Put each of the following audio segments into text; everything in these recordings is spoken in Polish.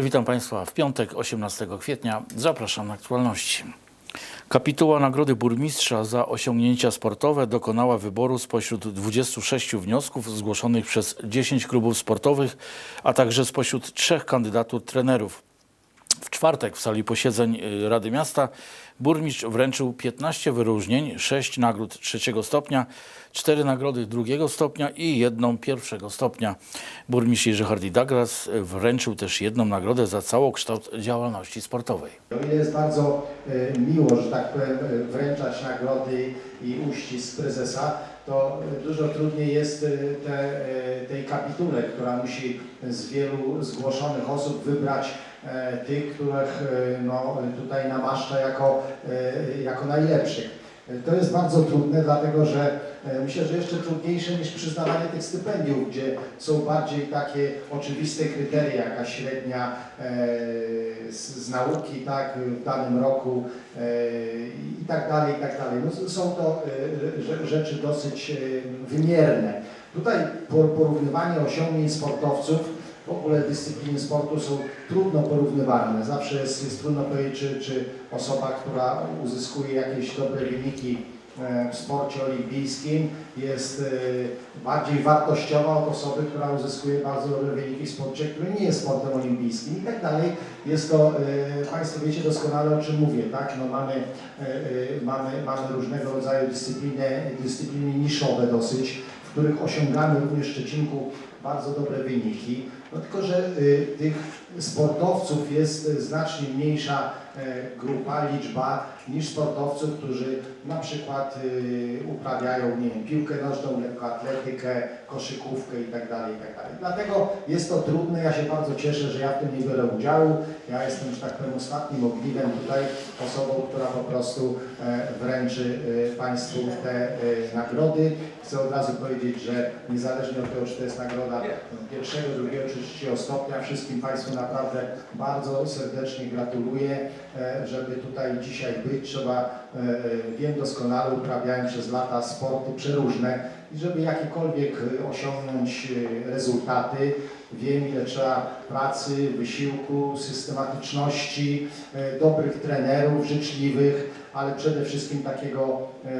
dobry, witam Państwa w piątek 18 kwietnia. Zapraszam na aktualności. Kapituła Nagrody Burmistrza za osiągnięcia sportowe dokonała wyboru spośród 26 wniosków zgłoszonych przez 10 klubów sportowych, a także spośród trzech kandydatur trenerów. W czwartek w sali posiedzeń y, Rady Miasta burmistrz wręczył 15 wyróżnień, 6 nagród trzeciego stopnia, 4 nagrody drugiego stopnia i jedną pierwszego stopnia. Burmistrz Jerzy Hardy Douglas y, wręczył też jedną nagrodę za całokształt działalności sportowej. O ile jest bardzo e, miło, że tak powiem, e, wręczać nagrody i uścisk prezesa, to dużo trudniej jest te, tej kapitule, która musi z wielu zgłoszonych osób wybrać tych, których e, no, tutaj namaszcza jako, e, jako najlepszych. E, To jest bardzo trudne, dlatego że e, myślę, że jeszcze trudniejsze niż przyznawanie tych stypendiów, gdzie są bardziej takie oczywiste kryteria, jaka średnia e, z, nauki tak, w danym roku e, i tak dalej, i tak dalej. No, są to e, rze- rzeczy dosyć e, wymierne. Tutaj por- porównywanie osiągnięć sportowców w ogóle dyscypliny sportu są trudno porównywalne. Zawsze jest, jest trudno powiedzieć, czy, czy osoba, która uzyskuje jakieś dobre wyniki e, w sporcie olimpijskim jest e, bardziej wartościowa od osoby, która uzyskuje bardzo dobre wyniki w sporcie, który nie jest sportem olimpijskim i tak dalej. Jest to, e, Państwo wiecie doskonale o czym mówię, tak? No mamy, mamy, mamy różnego rodzaju dyscypliny, dyscypliny niszowe dosyć, w których osiągamy również w Szczecinku bardzo dobre wyniki. No tylko, że y, tych sportowców jest y, znacznie mniejsza e, grupa, liczba niż sportowców, którzy na przykład y, uprawiają nie wiem, piłkę nożną, lekkoatletykę, koszykówkę itd., itd. Dlatego jest to trudne. Ja się bardzo cieszę, że ja w tym nie biorę udziału. Ja jestem, że tak powiem, ostatnim ogniwem tutaj, osobą, która po prostu e, wręczy Państwu te nagrody. Chcę od razu powiedzieć, że niezależnie od tego, czy to jest nagroda pierwszego, drugiego czy trzeciego stopnia, wszystkim Państwu naprawdę bardzo serdecznie gratuluję, e, żeby tutaj dzisiaj być. Trzeba, e, wiem doskonale, uprawiałem przez lata sporty przeróżne i żeby jakiekolwiek osiągnąć e, rezultaty, wiem ile trzeba pracy, wysiłku, systematyczności, dobrych trenerów, życzliwych, ale przede wszystkim takiego e,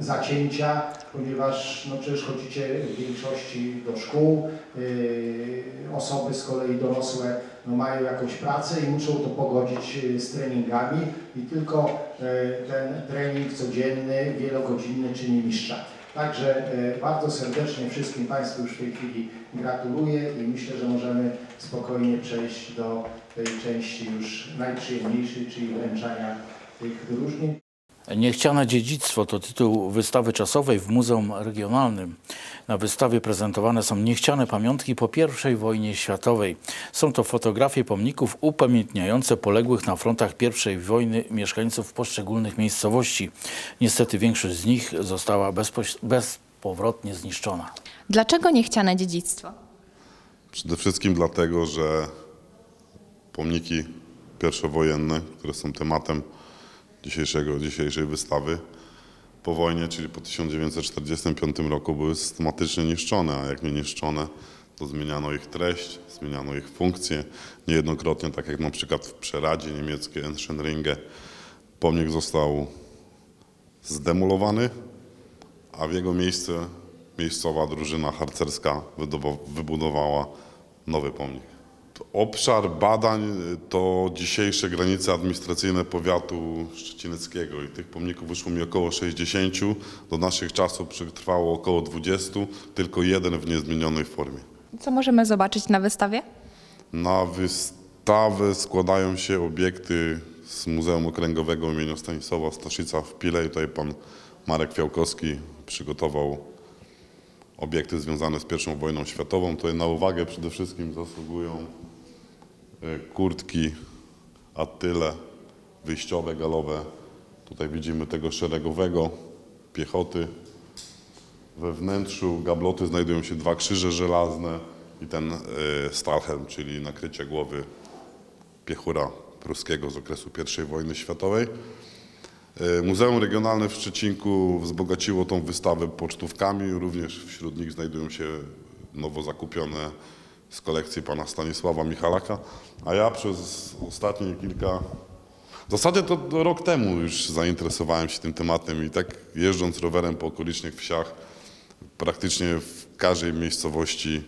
zacięcia, ponieważ no przecież chodzicie w większości do szkół, yy, osoby z kolei dorosłe no mają jakąś pracę i muszą to pogodzić yy, z treningami i tylko ten trening codzienny, wielogodzinny czyni mistrza. Także bardzo serdecznie wszystkim Państwu już w tej chwili gratuluję i myślę, że możemy spokojnie przejść do tej części już najprzyjemniejszej, czyli wręczania tych wyróżnień. Niechciane dziedzictwo to tytuł wystawy czasowej w Muzeum Regionalnym. Na wystawie prezentowane są niechciane pamiątki po I wojnie światowej. Są to fotografie pomników upamiętniające poległych na frontach I wojny mieszkańców poszczególnych miejscowości. Niestety większość z nich została bezpoś- bezpowrotnie zniszczona. Dlaczego niechciane dziedzictwo? Przede wszystkim dlatego, że pomniki pierwszowojenne, które są tematem dzisiejszego, dzisiejszej wystawy, po wojnie, czyli po 1945 roku, były systematycznie niszczone, a jak nie niszczone, to zmieniano ich treść, zmieniano ich funkcję. Niejednokrotnie, tak jak na przykład w Przeradzie niemieckiej Enschenringe, pomnik został zdemolowany, a w jego miejsce miejscowa drużyna harcerska wybudowała nowy pomnik. Obszar badań y, to dzisiejsze granice administracyjne powiatu szczecineckiego i tych pomników wyszło mi około 60. Do naszych czasów przetrwało około 20, tylko jeden w niezmienionej formie. Co możemy zobaczyć na wystawie? Na wystawę składają się obiekty z Muzeum Okręgowego im. Stanisława Staszica w Pile. I tutaj pan Marek Fiałkowski przygotował obiekty związane z I wojną światową. Tutaj na uwagę przede wszystkim zasługują e, kurtki, attyle, wyjściowe, galowe. Tutaj widzimy tego szeregowego piechoty. We wnętrzu gabloty znajdują się dwa krzyże żelazne i ten e, Stalhelm, czyli nakrycie głowy piechura pruskiego z okresu I wojny światowej. E, Muzeum Regionalne w Szczecinku wzbogaciło tą wystawę pocztówkami, również wśród nich znajdują się nowo zakupione z kolekcji pana Stanisława Michalaka, a ja przez ostatnie kilka w zasadzie to rok temu już zainteresowałem się tym tematem i tak jeżdżąc rowerem po okolicznych wsiach, praktycznie w każdej miejscowości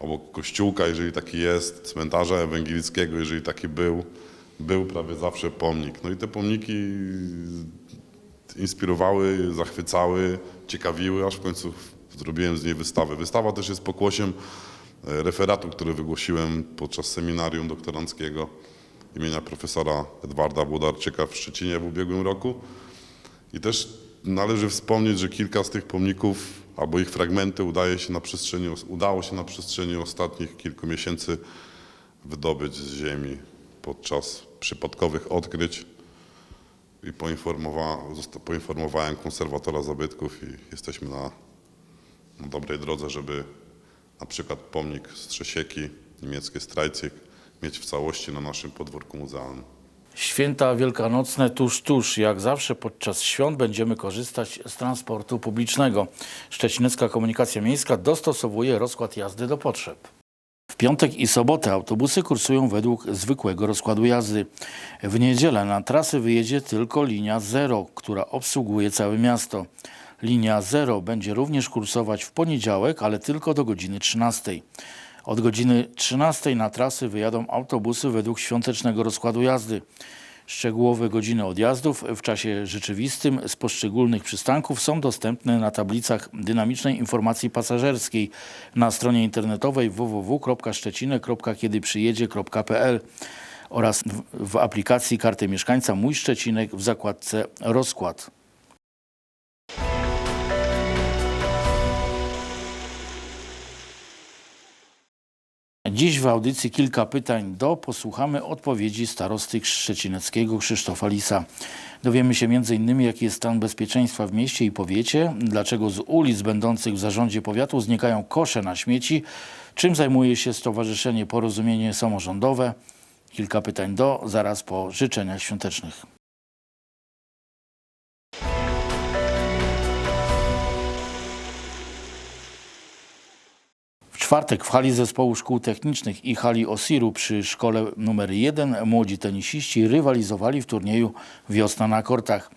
obok kościółka, jeżeli taki jest, cmentarza ewangelickiego, jeżeli taki był, był prawie zawsze pomnik. No i te pomniki inspirowały, zachwycały, ciekawiły, aż w końcu zrobiłem z niej wystawę. Wystawa też jest pokłosiem e, referatu, który wygłosiłem podczas seminarium doktoranckiego imienia profesora Edwarda Włodarczyka w Szczecinie w ubiegłym roku. I też należy wspomnieć, że kilka z tych pomników albo ich fragmenty udaje się na przestrzeni, udało się na przestrzeni ostatnich kilku miesięcy wydobyć z ziemi podczas przypadkowych odkryć i poinformowa, poinformowałem konserwatora zabytków i jesteśmy na, na dobrej drodze, żeby na przykład pomnik Strzesieki, niemieckie Strajcik mieć w całości na naszym podwórku muzealnym. Święta wielkanocne tuż, tuż. Jak zawsze podczas świąt będziemy korzystać z transportu publicznego. Szczecinecka Komunikacja Miejska dostosowuje rozkład jazdy do potrzeb. W piątek i sobotę autobusy kursują według zwykłego rozkładu jazdy. W niedzielę na trasy wyjedzie tylko linia 0, która obsługuje całe miasto. Linia 0 będzie również kursować w poniedziałek, ale tylko do godziny 13. Od godziny 13 na trasy wyjadą autobusy według świątecznego rozkładu jazdy. Szczegółowe godziny odjazdów w czasie rzeczywistym z poszczególnych przystanków są dostępne na tablicach dynamicznej informacji pasażerskiej na stronie internetowej www.szczecinek.kiedyprzyjedzie.pl oraz w, aplikacji Karty Mieszkańca Mój Szczecinek w zakładce Rozkład. Dziś w audycji kilka pytań do. Posłuchamy odpowiedzi starosty szczecineckiego Krzysztofa Lisa. Dowiemy się m.in. jaki jest stan bezpieczeństwa w mieście i powiecie, dlaczego z ulic będących w zarządzie powiatu znikają kosze na śmieci, czym zajmuje się Stowarzyszenie Porozumienie Samorządowe. Kilka pytań do, zaraz po życzeniach świątecznych. Czwartek w hali zespołu szkół technicznych i hali Osiru przy szkole numer 1 młodzi tenisiści rywalizowali w turnieju Wiosna na kortach.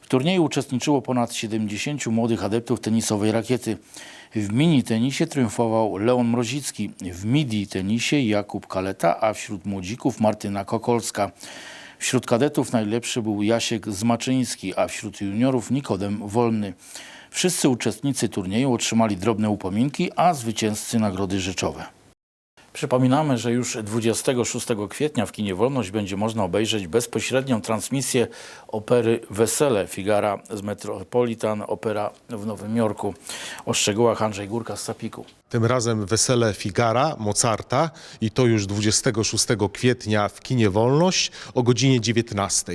W turnieju uczestniczyło ponad 70 młodych adeptów tenisowej rakiety. W mini tenisie triumfował Leon Mrozicki, w midi tenisie Jakub Kaleta, a wśród młodzików Martyna Kokolska. Wśród kadetów najlepszy był Jasiek Zmaczyński, a wśród juniorów Nikodem Wolny. Wszyscy uczestnicy turnieju otrzymali drobne upominki, a zwycięzcy nagrody rzeczowe. Przypominamy, że już 26 kwietnia w kinie Wolność będzie można obejrzeć bezpośrednią transmisję opery Wesele Figara z Metropolitan Opera w Nowym Jorku. O szczegółach Andrzej Górka z Sapiku. Tym razem Wesele Figara Mozarta i to już 26 kwietnia w kinie Wolność o godzinie 19.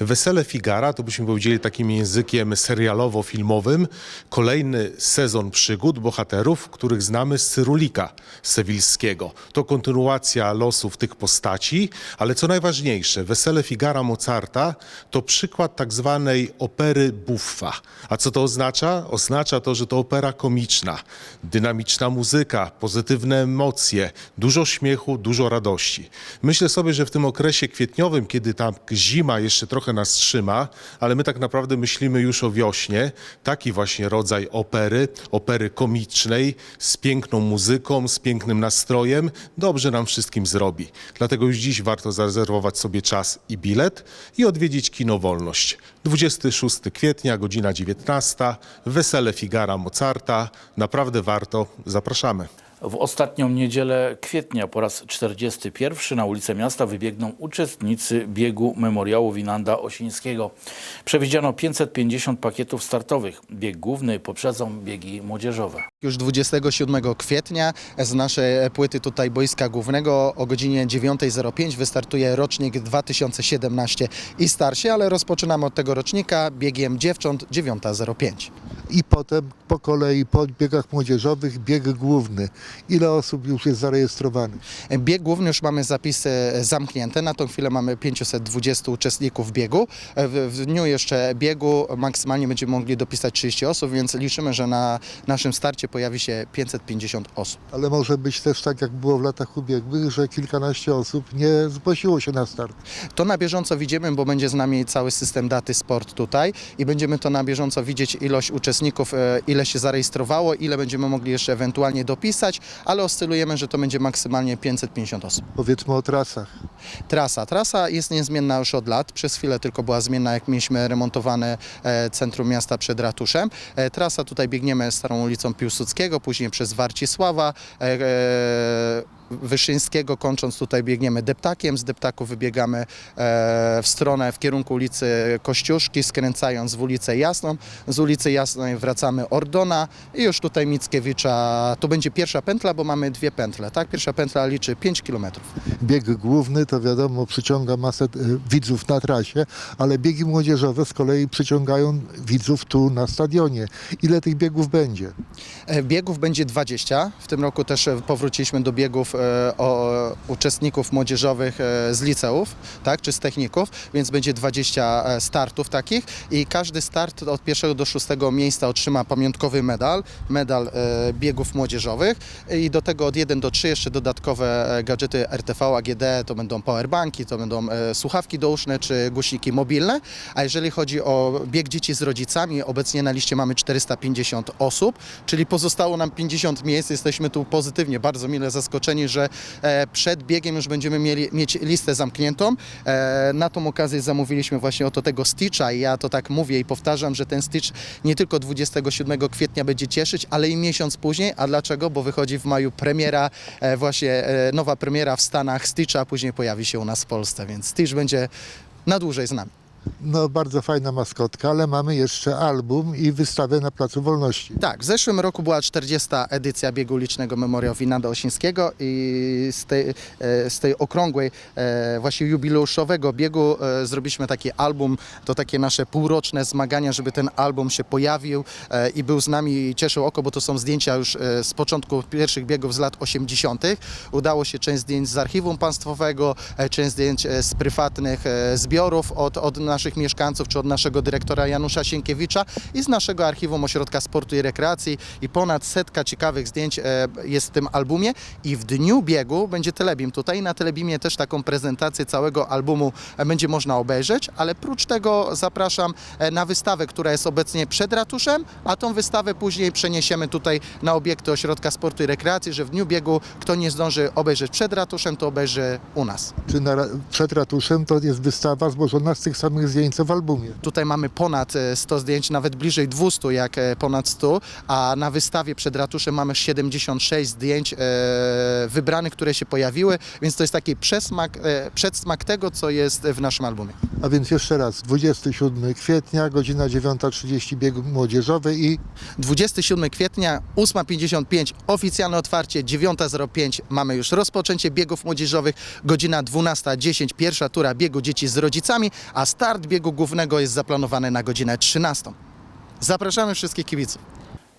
Wesele Figara to byśmy powiedzieli takim językiem serialowo-filmowym. Kolejny sezon przygód bohaterów, których znamy z Cyrulika Sewilskiego. To kontynuacja losów tych postaci, ale co najważniejsze, Wesele Figara Mozarta to przykład tak zwanej opery buffa. A co to oznacza? Oznacza to, że to opera komiczna, dynamiczna muzyka, pozytywne emocje, dużo śmiechu, dużo radości. Myślę sobie, że w tym okresie kwietniowym, kiedy ta zima jeszcze trochę nas trzyma, ale my tak naprawdę myślimy już o wiośnie, taki właśnie rodzaj opery, opery komicznej, z piękną muzyką, z pięknym nastrojem, dobrze nam wszystkim zrobi. Dlatego już dziś warto zarezerwować sobie czas i bilet i odwiedzić Kino Wolność. 26 kwietnia, godzina 19, Wesele Figara Mozarta. Naprawdę warto, zapraszamy. W ostatnią niedzielę kwietnia po raz 41 na ulicę miasta wybiegną uczestnicy biegu Memoriału Winanda Osińskiego. Przewidziano 550 pakietów startowych. Bieg główny poprzedzą biegi młodzieżowe. Już 27 kwietnia z naszej płyty tutaj Boiska Głównego o godzinie 9.05 wystartuje rocznik 2017 i starsi, ale rozpoczynamy od tego rocznika biegiem dziewcząt 9.05. i potem po kolei po biegach młodzieżowych bieg główny Ile osób już jest zarejestrowanych? Bieg główny już mamy zapisy zamknięte. Na tą chwilę mamy 520 uczestników biegu. W, w dniu jeszcze biegu maksymalnie będziemy mogli dopisać 30 osób, więc liczymy, że na naszym starcie pojawi się 550 osób. Ale może być też tak, jak było w latach ubiegłych, że kilkanaście osób nie zgłosiło się na start. To na bieżąco widzimy, bo będzie z nami cały system daty sport tutaj i będziemy to na bieżąco widzieć ilość uczestników, e, ile się zarejestrowało, ile będziemy mogli jeszcze ewentualnie dopisać, ale oscylujemy, że to będzie maksymalnie 550 osób. Powiedzmy o trasach. Trasa. Trasa jest niezmienna już od lat. Przez chwilę tylko była zmienna, jak mieliśmy remontowane e, centrum miasta przed ratuszem. E, trasa tutaj biegniemy Starą ulicą Piłsudskiego, później przez Warcisława. Wyszyńskiego, kończąc tutaj biegniemy deptakiem, z deptaku wybiegamy e, w stronę, w kierunku ulicy Kościuszki, skręcając w ulicę Jasną. Z ulicy Jasnej wracamy Ordona i już tutaj Mickiewicza. To będzie pierwsza pętla, bo mamy dwie pętle, tak? Pierwsza pętla liczy 5 kilometrów. Bieg główny to wiadomo przyciąga masę e, widzów na trasie, ale biegi młodzieżowe z kolei przyciągają widzów tu na stadionie. Ile tych biegów będzie? E, Biegów będzie 20. W tym roku też powróciliśmy do biegów o, uczestników młodzieżowych e, z liceów, tak, czy z techników, więc będzie 20 e, startów takich i każdy start od pierwszego do szóstego miejsca otrzyma pamiątkowy medal, medal e, biegów młodzieżowych i do tego od 1 do 3 jeszcze dodatkowe e, gadżety RTV, AGD, to będą powerbanki, to będą e, słuchawki douszne czy głośniki mobilne, a jeżeli chodzi o bieg dzieci z rodzicami, obecnie na liście mamy 450 osób, czyli pozostało nam 50 miejsc. Jesteśmy tu pozytywnie, bardzo mile zaskoczeni, że e, przed biegiem już będziemy mieli, mieć listę zamkniętą. E, na tą okazję zamówiliśmy właśnie oto tego Stitcha i ja to tak mówię i powtarzam, że ten Stitch nie tylko 27 kwietnia będzie cieszyć, ale i miesiąc później. A dlaczego? Bo wychodzi w maju premiera, e, właśnie nowa premiera w Stanach Stitcha, a później pojawi się u nas w Polsce, więc Stitch będzie na dłużej z nami. No bardzo fajna maskotka, ale mamy jeszcze album i wystawę na Placu Wolności. Tak, w zeszłym roku była 40. edycja biegu ulicznego Memoriał Winanda Osińskiego i z tej, e, z tej okrągłej, e, właśnie jubileuszowego biegu e, zrobiliśmy taki album, to takie nasze półroczne zmagania, żeby ten album się pojawił i był z nami i cieszył oko, bo to są zdjęcia już z początku pierwszych biegów z lat 80. Udało się część zdjęć z archiwum państwowego, część zdjęć z prywatnych zbiorów od, od naszych mieszkańców, czy od naszego dyrektora Janusza Sienkiewicza i z naszego archiwum Ośrodka Sportu i Rekreacji i ponad setka ciekawych zdjęć e, jest w tym albumie i w dniu biegu będzie Telebim tutaj. Na Telebimie też taką prezentację całego albumu e, będzie można obejrzeć, ale prócz tego zapraszam e, na wystawę, która jest obecnie przed ratuszem, a tą wystawę później przeniesiemy tutaj na obiekty Ośrodka Sportu i Rekreacji, że w dniu biegu kto nie zdąży obejrzeć przed ratuszem, to obejrzy u nas. Czy na, przed ratuszem to jest wystawa złożona z tych samych zdjęć co w albumie? Tutaj mamy ponad e, 100 zdjęć, nawet bliżej 200 jak e, ponad 100, a na wystawie przed ratuszem mamy 76 zdjęć e, wybranych, które się pojawiły, więc to jest taki przesmak, e, przedsmak tego, co jest w naszym albumie. A więc jeszcze raz, 27 kwietnia, godzina 9.30 bieg młodzieżowy i 27 kwietnia, 8.55 oficjalne otwarcie, 9.05 mamy już rozpoczęcie biegów młodzieżowych, godzina 12.10 pierwsza tura biegu dzieci z rodzicami, a start biegu głównego jest zaplanowany na godzinę 13. Zapraszamy wszystkich kibiców.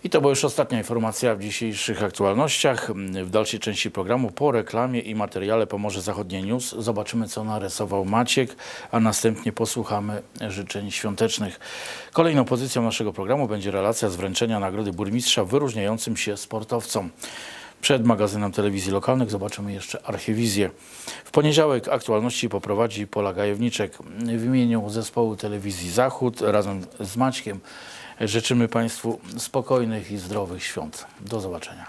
I to była już ostatnia informacja w dzisiejszych aktualnościach. W dalszej części programu po reklamie i materiale Pomorze Zachodnie News zobaczymy, co narysował Maciek, a następnie posłuchamy życzeń świątecznych. Kolejną pozycją naszego programu będzie relacja z wręczenia Nagrody Burmistrza wyróżniającym się sportowcom. Przed magazynem telewizji lokalnych zobaczymy jeszcze archiwizję. W poniedziałek aktualności poprowadzi Pola Gajewniczek. W imieniu zespołu telewizji Zachód razem z Maćkiem życzymy Państwu spokojnych i zdrowych świąt. Do zobaczenia.